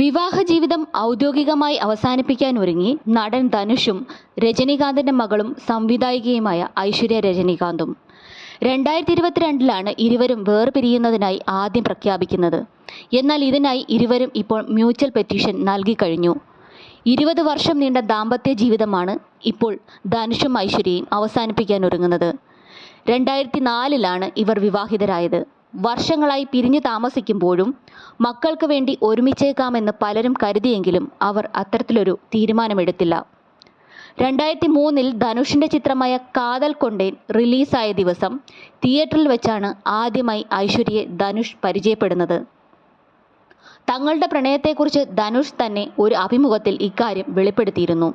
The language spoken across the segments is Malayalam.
വിവാഹ ജീവിതം ഔദ്യോഗികമായി അവസാനിപ്പിക്കാൻ ഒരുങ്ങി നടൻ ധനുഷും രജനീകാന്തിന്റെ മകളും സംവിധായികയുമായ ഐശ്വര്യ രജനീകാന്തും. രണ്ടായിരത്തി ഇരുപത്തിരണ്ടിലാണ് ഇരുവരും വേർപിരിയുന്നതിനായി ആദ്യം പ്രഖ്യാപിക്കുന്നത്. എന്നാൽ ഇതിനായി ഇരുവരും ഇപ്പോൾ മ്യൂച്വൽ പെറ്റീഷൻ നൽകിക്കഴിഞ്ഞു ഇരുപത് വർഷം നീണ്ട ദാമ്പത്യ ജീവിതമാണ് ഇപ്പോൾ ധനുഷും ഐശ്വര്യയും അവസാനിപ്പിക്കാൻ ഒരുങ്ങുന്നത്. രണ്ടായിരത്തി നാലിലാണ് ഇവർ വിവാഹിതരായത്. വർഷങ്ങളായി പിരിഞ്ഞു താമസിക്കുമ്പോഴും മക്കൾക്ക് വേണ്ടി ഒരുമിച്ചേക്കാമെന്ന് പലരും കരുതിയെങ്കിലും അവർ അത്തരത്തിലൊരു തീരുമാനമെടുത്തില്ല. രണ്ടായിരത്തി മൂന്നിൽ ധനുഷിന്റെ ചിത്രമായ കാതൽ കൊണ്ടേൻ റിലീസായ ദിവസം തിയേറ്ററിൽ വെച്ചാണ് ആദ്യമായി ഐശ്വര്യയെ ധനുഷ് പരിചയപ്പെടുന്നത്. തങ്ങളുടെ പ്രണയത്തെക്കുറിച്ച് ധനുഷ് തന്നെ ഒരു അഭിമുഖത്തിൽ ഇക്കാര്യം വെളിപ്പെടുത്തിയിരുന്നു.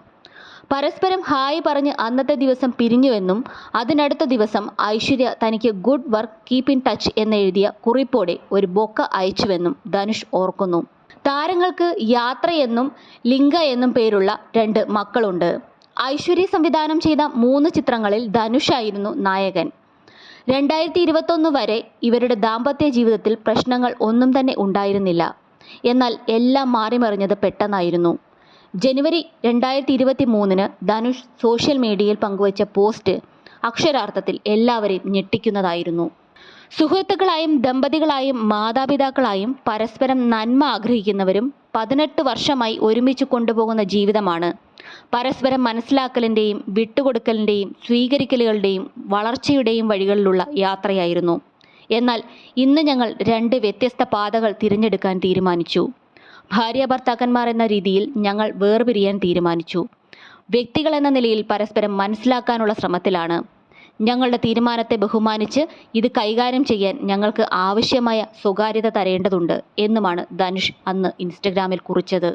പരസ്പരം ഹായ് പറഞ്ഞ് അന്നത്തെ ദിവസം പിരിഞ്ഞുവെന്നും അതിനടുത്ത ദിവസം ഐശ്വര്യ തനിക്ക് good work keep in touch എന്നെഴുതിയ കുറിപ്പോടെ ഒരു ബൊക്ക അയച്ചുവെന്നും ധനുഷ് ഓർക്കുന്നു. താരങ്ങൾക്ക് യാത്രയെന്നും ലിംഗ എന്നും പേരുള്ള രണ്ട് മക്കളുണ്ട്. ഐശ്വര്യ സംവിധാനം ചെയ്ത മൂന്ന് ചിത്രങ്ങളിൽ ധനുഷായിരുന്നു നായകൻ. രണ്ടായിരത്തി ഇരുപത്തൊന്ന് വരെ ഇവരുടെ ദാമ്പത്യ ജീവിതത്തിൽ പ്രശ്നങ്ങൾ ഒന്നും തന്നെ ഉണ്ടായിരുന്നില്ല. എന്നാൽ എല്ലാം മാറിമറിഞ്ഞത് പെട്ടെന്നായിരുന്നു. ജനുവരി രണ്ടായിരത്തി ഇരുപത്തി മൂന്നിന് ധനുഷ് സോഷ്യൽ മീഡിയയിൽ പങ്കുവച്ച പോസ്റ്റ് അക്ഷരാർത്ഥത്തിൽ എല്ലാവരെയും ഞെട്ടിക്കുന്നതായിരുന്നു. സുഹൃത്തുക്കളായും ദമ്പതികളായും മാതാപിതാക്കളായും പരസ്പരം നന്മ ആഗ്രഹിക്കുന്നവരും പതിനെട്ട് വർഷമായി ഒരുമിച്ച് കൊണ്ടുപോകുന്ന ജീവിതമാണ്. പരസ്പരം മനസ്സിലാക്കലിന്റെയും വിട്ടുകൊടുക്കലിന്റെയും സ്വീകരിക്കലുകളുടെയും വളർച്ചയുടെയും വഴികളിലുള്ള യാത്രയായിരുന്നു. എന്നാൽ ഇന്ന് ഞങ്ങൾ രണ്ട് വ്യത്യസ്ത പാതകൾ തിരഞ്ഞെടുക്കാൻ തീരുമാനിച്ചു. ഭാര്യ ഭർത്താക്കന്മാർ എന്ന രീതിയിൽ ഞങ്ങൾ വേർപിരിയാൻ തീരുമാനിച്ചു. വ്യക്തികൾ എന്ന നിലയിൽ പരസ്പരം മനസ്സിലാക്കാനുള്ള ശ്രമത്തിലാണ്. ഞങ്ങളുടെ തീരുമാനത്തെ ബഹുമാനിച്ച് ഇത് കൈകാര്യം ചെയ്യാൻ ഞങ്ങൾക്ക് ആവശ്യമായ സ്വകാര്യത തരേണ്ടതുണ്ട് എന്നുമാണ് ധനുഷ് അന്ന് ഇൻസ്റ്റഗ്രാമിൽ കുറിച്ചത്.